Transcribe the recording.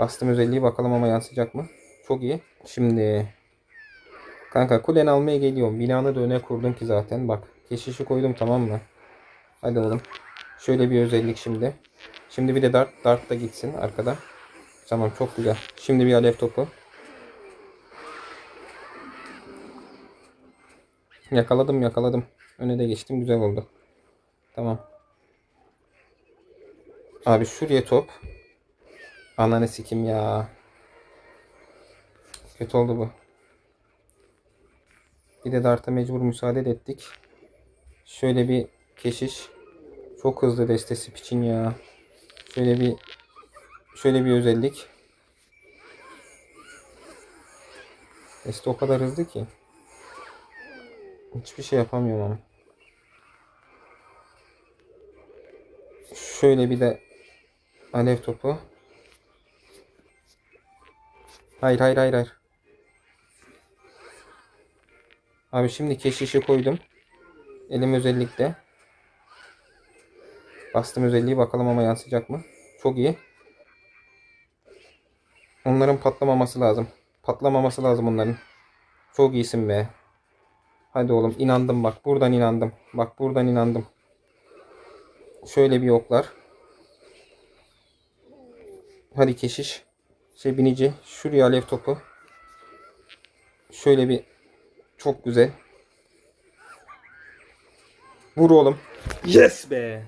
Bastım özelliği bakalım ama yansıyacak mı? Çok iyi. Şimdi kanka kuleni almaya geliyorum. Binanı da öne kurdum ki zaten. Bak keşişi koydum tamam mı? Hadi oğlum. Şöyle bir özellik şimdi. Şimdi bir de dart. Dart da gitsin arkada. Tamam çok güzel. Şimdi bir alev topu. Yakaladım yakaladım. Öne de geçtim güzel oldu. Tamam. Abi şuraya top. Ananı sikim ya. Kötü oldu bu. Bir de darta mecbur müsaade de ettik. Şöyle bir keşiş. Çok hızlı destesi için ya. Şöyle bir şöyle bir özellik. Deste o kadar hızlı ki. Hiçbir şey yapamıyorum ama. Şöyle bir de alev topu. Hayır hayır hayır hayır. Abi şimdi keşişi koydum. Elim özellikle. Bastım özelliği bakalım ama yansıyacak mı? Çok iyi. Onların patlamaması lazım. Patlamaması lazım onların. Çok iyisin be. Hadi oğlum inandım bak. Buradan inandım. Bak buradan inandım. Şöyle bir oklar. Hadi keşiş. Şey binici. Şuraya alev topu. Şöyle bir çok güzel. Vur oğlum. Yes be.